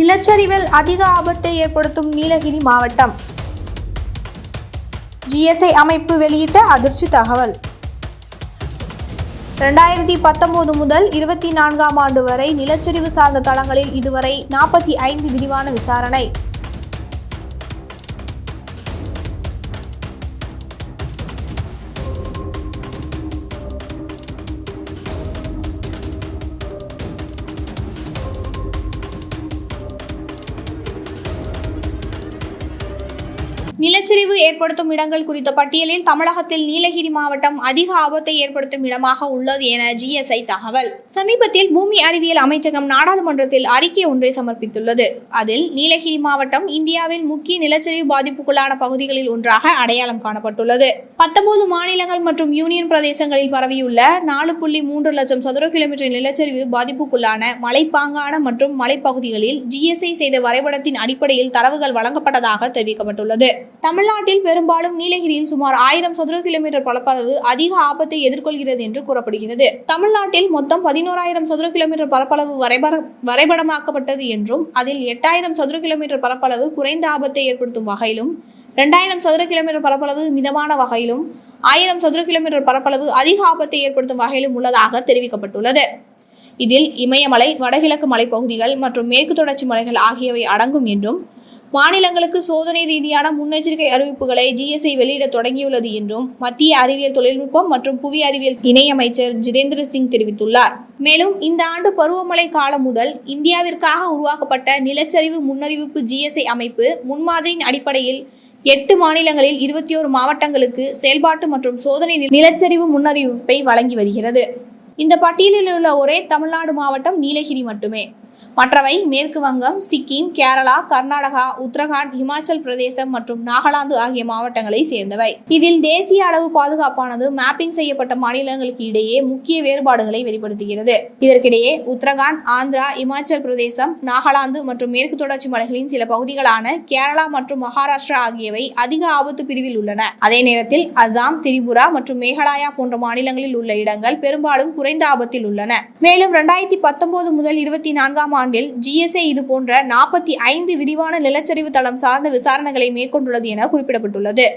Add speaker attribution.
Speaker 1: நிலச்சரிவில் அதிக ஆபத்தை ஏற்படுத்தும் நீலகிரி மாவட்டம். ஜிஎஸ்ஐ அமைப்பு வெளியிட்ட அதிர்ச்சி தகவல். ரெண்டாயிரத்தி பத்தொன்பது முதல் இருபத்தி நான்காம் ஆண்டு வரை நிலச்சரிவு சார்ந்த தளங்களில் இதுவரை நாற்பத்தி ஐந்து விரிவான விசாரணை. நிலச்சரிவு ஏற்படுத்தும் இடங்கள் குறித்த பட்டியலில் தமிழகத்தில் நீலகிரி மாவட்டம் அதிக ஆபத்தை ஏற்படுத்தும் இடமாக உள்ளது என ஜிஎஸ்ஐ தகவல். சமீபத்தில் பூமி அறிவியல் அமைச்சகம் நாடாளுமன்றத்தில் அறிக்கை ஒன்றை சமர்ப்பித்துள்ளது. அதில் நீலகிரி மாவட்டம் இந்தியாவில் முக்கிய நிலச்சரிவு பாதிப்புக்குள்ளான பகுதிகளில் ஒன்றாக அடையாளம் காணப்பட்டுள்ளது. பத்தொன்பது மாநிலங்கள் மற்றும் யூனியன் பிரதேசங்களில் பரவியுள்ள நாலு புள்ளி மூன்று லட்சம் சதுர கிலோமீட்டர் நிலச்சரிவு பாதிப்புக்குள்ளான மலைப்பாங்கான மற்றும் மலைப்பகுதிகளில் ஜிஎஸ்ஐ செய்த வரைபடத்தின் அடிப்படையில் தரவுகள் வழங்கப்பட்டதாக தெரிவிக்கப்பட்டுள்ளது. தமிழ்நாட்டில் பெரும்பாலும் நீலகிரியில் சுமார் ஆயிரம் சதுர கிலோமீட்டர் பரப்பளவு அதிக ஆபத்தை எதிர்கொள்கிறது என்று கூறப்படுகிறது. தமிழ்நாட்டில் மொத்தம் பதினோராயிரம் சதுர கிலோமீட்டர் பரப்பளவு வரைபட வரைபடமாக்கப்பட்டது என்றும் அதில் எட்டாயிரம் சதுர கிலோமீட்டர் பரப்பளவு குறைந்த ஆபத்தை ஏற்படுத்தும் வகையிலும் ரெண்டாயிரம் சதுர கிலோமீட்டர் பரப்பளவு மிதமான வகையிலும் ஆயிரம் சதுர கிலோமீட்டர் பரப்பளவு அதிக ஆபத்தை ஏற்படுத்தும் வகையிலும் உள்ளதாக தெரிவிக்கப்பட்டுள்ளது. இதில் இமயமலை வடகிழக்கு மலைப்பகுதிகள் மற்றும் மேற்கு தொடர்ச்சி மலைகள் ஆகியவை அடங்கும் என்றும் மாநிலங்களுக்கு சோதனை ரீதியான முன்னெச்சரிக்கை அறிவிப்புகளை ஜிஎஸ்ஐ வெளியிட தொடங்கியுள்ளது என்றும் மத்திய அறிவியல் தொழில்நுட்பம் மற்றும் புவி அறிவியல் இணையமைச்சர் ஜிதேந்திர சிங் தெரிவித்துள்ளார். மேலும் இந்த ஆண்டு பருவமழை காலம் முதல் இந்தியாவிற்காக உருவாக்கப்பட்ட நிலச்சரிவு முன்னறிவிப்பு ஜிஎஸ்ஐ அமைப்பு முன்மாதிரியின் அடிப்படையில் எட்டு மாநிலங்களில் இருபத்தி ஒரு மாவட்டங்களுக்கு செயல்பாட்டு மற்றும் சோதனை நிலச்சரிவு முன்னறிவிப்பை வழங்கி வருகிறது. இந்த பட்டியலில் உள்ள ஒரே தமிழ்நாடு மாவட்டம் நீலகிரி மட்டுமே. மற்றவை மேற்கு வங்கம் சிக்கிம் கேரளா கர்நாடகா உத்தரகாண்ட் இமாச்சல் பிரதேசம் மற்றும் நாகாலாந்து ஆகிய மாவட்டங்களை சேர்ந்தவை. இதில் தேசிய அளவு பாதுகாப்பானது மேப்பிங் செய்யப்பட்ட மாநிலங்களுக்கு இடையே முக்கிய வேறுபாடுகளை வெளிப்படுத்துகிறது. இதற்கிடையே உத்தரகாண்ட் ஆந்திரா இமாச்சல் பிரதேசம் நாகாலாந்து மற்றும் மேற்கு தொடர்ச்சி மலைகளின் சில பகுதிகளான கேரளா மற்றும் மகாராஷ்டிரா ஆகியவை அதிக ஆபத்து பிரிவில் உள்ளன. அதே நேரத்தில் அசாம் திரிபுரா மற்றும் மேகாலயா போன்ற மாநிலங்களில் உள்ள இடங்கள் பெரும்பாலும் குறைந்த ஆபத்தில் உள்ளன. மேலும் ரெண்டாயிரத்தி பத்தொன்பது முதல் இருபத்தி நான்காம் ஆண்டில் ஜிஎஸ்ஏ இது போன்ற நாற்பத்தி ஐந்து விரிவான நிலச்சரிவு தளம் சார்ந்த விசாரணைகளை மேற்கொண்டுள்ளது என குறிப்பிடப்பட்டுள்ளது.